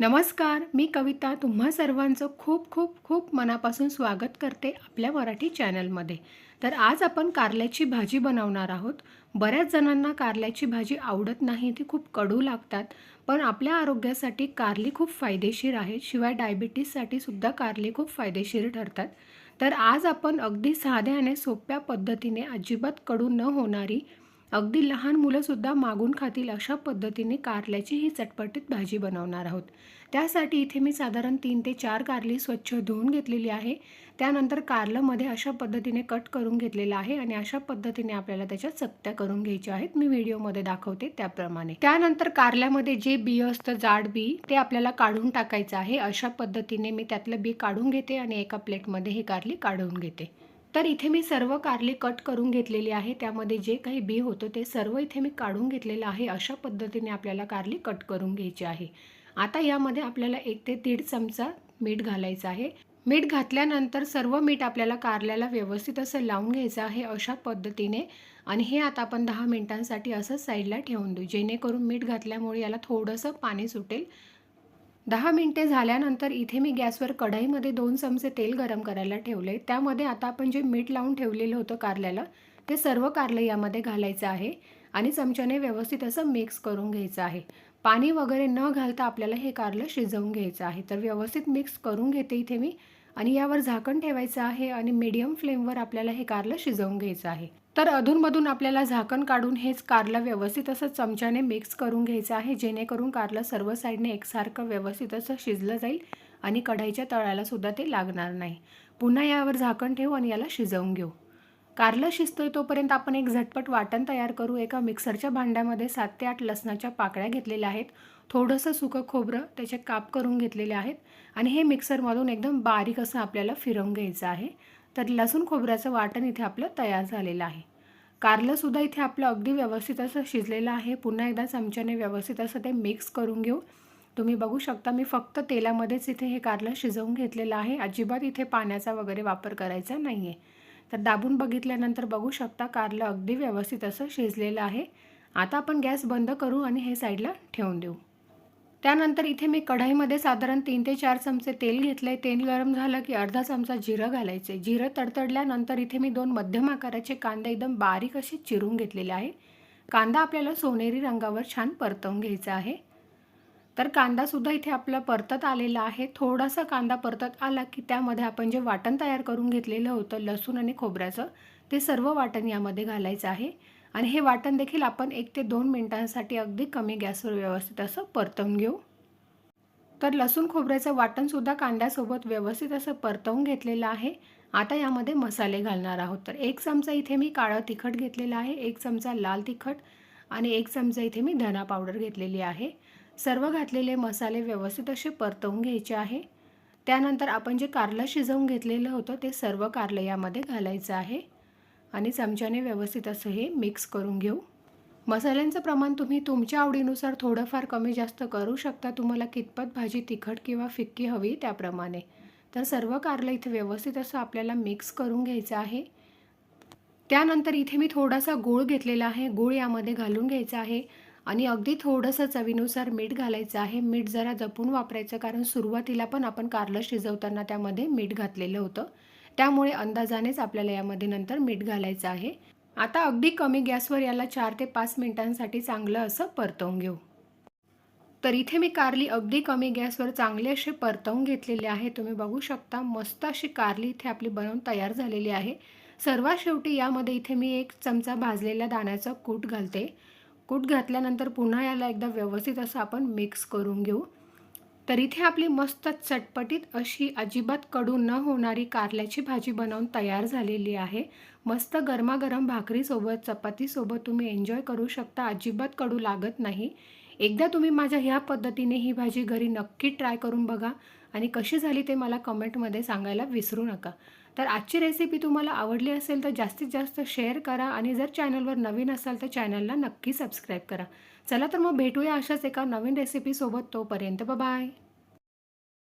नमस्कार मी कविता तुम्हा सर्वांचं खूप खूप खूप मनापासून स्वागत करते आपल्या मराठी चॅनलमध्ये. तर आज आपण कारल्याची भाजी बनवणार आहोत. बऱ्याच जणांना कारल्याची भाजी आवडत नाही ती खूप कडू लागतात. पण आपल्या आरोग्यासाठी कारली खूप फायदेशीर आहे. शिवाय डायबिटीससाठी सुद्धा कारली खूप फायदेशीर ठरतात. तर आज आपण अगदी साध्या आणि सोप्या पद्धतीने अजिबात कडू न होणारी अगदी लहान मुलंसुद्धा मागून खातील अशा पद्धतीने कारल्याची ही चटपटीत भाजी बनवणार आहोत. त्यासाठी इथे मी साधारण तीन ते चार कारली स्वच्छ धुवून घेतलेली आहे. त्यानंतर कारलंमध्ये अशा पद्धतीने कट करून घेतलेलं आहे आणि अशा पद्धतीने आपल्याला त्याच्या चकत्या करून घ्यायच्या आहेत. मी व्हिडिओमध्ये दाखवते त्याप्रमाणे. त्यानंतर कारल्यामध्ये जे बी असतं जाड बी ते आपल्याला काढून टाकायचं आहे. अशा पद्धतीने मी त्यातलं बी काढून घेते आणि एका प्लेटमध्ये ही कारली काढून घेते. तर इथे मी सर्व कारली कट करून घेतलेली आहे. त्यामध्ये जे काही बी होतं ते सर्व इथे मी काढून घेतलेलं आहे. अशा पद्धतीने आपल्याला कारली कट करून घ्यायची आहे. आता यामध्ये आपल्याला एक ते दीड चमचा मीठ घालायचं आहे. मीठ घातल्यानंतर सर्व मीठ आपल्याला कारल्याला व्यवस्थित असं लावून घ्यायचं आहे अशा पद्धतीने. आणि हे आता आपण दहा मिनिटांसाठी असं साईडला ठेवून देऊ. जेणेकरून मीठ घातल्यामुळे याला थोडंसं पाणी सुटेल. दहा मिनटे झाल्यानंतर इथे मी गॅसवर कढईमध्ये दोन चमचे तेल गरम करायला ठेवले त्यामध्ये आता आपण जे मीठ लावून ठेवलेलं होतं कारल्याला ते सर्व कारलं यामध्ये घालायचं आहे आणि चमच्याने व्यवस्थित असं मिक्स करून घ्यायचं आहे. पाणी वगैरे न घालता आपल्याला हे कारलं शिजवून घ्यायचं आहे. तर व्यवस्थित मिक्स करून घेते इथे मी. आणि यावर झाकण ठेवायचं आहे आणि मीडियम फ्लेमवर आपल्याला हे कारलं शिजवून घ्यायचं आहे. तर अधूनमधून आपल्याला झाकण काढून हेच कारलं व्यवस्थित असं चमच्याने मिक्स करून घ्यायचं आहे जेणेकरून कारलं सर्व साईडने एकसारखं व्यवस्थित असं शिजलं जाईल आणि कढाईच्या तळाला सुद्धा ते लागणार नाही. पुन्हा यावर झाकण ठेवू आणि याला शिजवून घेऊ. कारलं शिजतोय तोपर्यंत आपण एक झटपट वाटण तयार करू. एका मिक्सरच्या भांड्यामध्ये सात ते आठ लसणाच्या पाकळ्या घेतलेल्या आहेत. थोडंसं सुकं खोबरं त्याचे काप करून घेतलेले आहेत. आणि हे मिक्सरमधून एकदम बारीक असं आपल्याला फिरवून घ्यायचं आहे. तर लसूण खोबऱ्याचं वाटण इथे आपलं तयार झालेलं आहे. कारलंसुद्धा इथे आपलं अगदी व्यवस्थित असं शिजलेलं आहे. पुन्हा एकदा चमच्याने व्यवस्थित असं ते मिक्स करून घेऊ. तुम्ही बघू शकता मी फक्त तेलामध्येच इथे हे कारलं शिजवून घेतलेलं आहे. अजिबात इथे पाण्याचा वगैरे वापर करायचा नाही आहे तर दाबून बघितल्यानंतर बघू शकता कारलं अगदी व्यवस्थित असं शिजलेलं आहे. आता आपण गॅस बंद करू आणि हे साईडला ठेवून देऊ. त्यानंतर इथे मी कढईमध्ये साधारण तीन ते चार चमचे तेल घेतलं आहे तेल गरम झालं की अर्धा चमचा जिरं घालायचे. जिरं तडतडल्यानंतर इथे मी दोन मध्यम आकाराचे कांदे एकदम बारीक असे चिरून घेतलेले आहे. कांदा आपल्याला सोनेरी रंगावर छान परतवून घ्यायचा आहे. तर कांदासुद्धा इथे आपला परतत आलेला आहे. थोडासा कांदा परतत आला की त्यामध्ये आपण जे वाटण तयार करून घेतलेलं होतं लसूण आणि खोबऱ्याचं ते सर्व वाटण यामध्ये घालायचं आहे. आणि हे वाटण देखील आपण एक ते दोन मिनटांसाठी अगदी कमी गॅसवर व्यवस्थित असं परतवून घेऊ. तर लसूण खोबऱ्याचं वाटणसुद्धा कांद्यासोबत व्यवस्थित असं परतवून घेतलेलं आहे. आता यामध्ये मसाले घालणार आहोत. तर एक चमचा इथे मी काळं तिखट घेतलेलं आहे एक चमचा लाल तिखट आणि एक चमचा इथे मी धना पावडर घेतलेली आहे. सर्व घातलेले मसाले व्यवस्थित असे परतवून घ्यायचे आहे. त्यानंतर आपण जे कारलं शिजवून घेतलेलं होतं ते सर्व कारलं यामध्ये घालायचं आहे. आणि चमच्याने व्यवस्थित असं हे मिक्स करून घेऊ. मसाल्यांचं प्रमाण तुम्ही तुमच्या आवडीनुसार थोडंफार कमी जास्त करू शकता. तुम्हाला कितपत भाजी तिखट किंवा फिक्की हवी त्याप्रमाणे. तर सर्व कारलं इथे व्यवस्थित असं आपल्याला मिक्स करून घ्यायचं आहे. त्यानंतर इथे मी थोडासा गूळ घेतलेला आहे. गूळ यामध्ये घालून घ्यायचा आहे. आणि अगदी थोडंसं चवीनुसार मीठ घालायचं आहे. मीठ जरा जपून वापरायचं कारण सुरुवातीला पण आपण कारलं शिजवताना त्यामध्ये मीठ घातलेलं होतं. त्यामुळे अंदाजानेच आपल्याला यामध्ये नंतर मीठ घालायचं आहे. आता अगदी कमी गॅसवर याला चार ते पाच मिनिटांसाठी चांगलं असं परतवून घेऊ. तर इथे मी कारली अगदी कमी गॅसवर चांगली अशी परतवून घेतलेली आहे. तुम्ही बघू शकता मस्त अशी कारली इथे आपली बनवून तयार झालेली आहे. सर्वात शेवटी यामध्ये इथे मी एक चमचा भाजलेल्या दाण्याचं कूट घालते. कूट घातल्यानंतर पुन्हा याला एकदा व्यवस्थित असं आपण मिक्स करून घेऊ. तर इथे आपली मस्त चटपटीत अशी अजिबात कडू न होणारी कारल्याची भाजी बनवून तयार झालेली आहे. मस्त गरमागरम भाकरीसोबत चपातीसोबत तुम्ही एन्जॉय करू शकता. अजिबात कडू लागत नाही. एकदा तुम्ही माझ्या ह्या पद्धतीने ही भाजी घरी नक्की ट्राय करून बघा आणि कशी झाली ते मला कमेंटमध्ये सांगायला विसरू नका. तर आजची रेसिपी तुम्हाला आवडली असेल तर जास्तीत जास्त शेअर करा आणि जर चॅनलवर नवीन असाल तर चॅनलला नक्की सबस्क्राईब करा. चला तर मग भेटूया अशाच एका नवीन रेसिपीसोबत तोपर्यंत बाय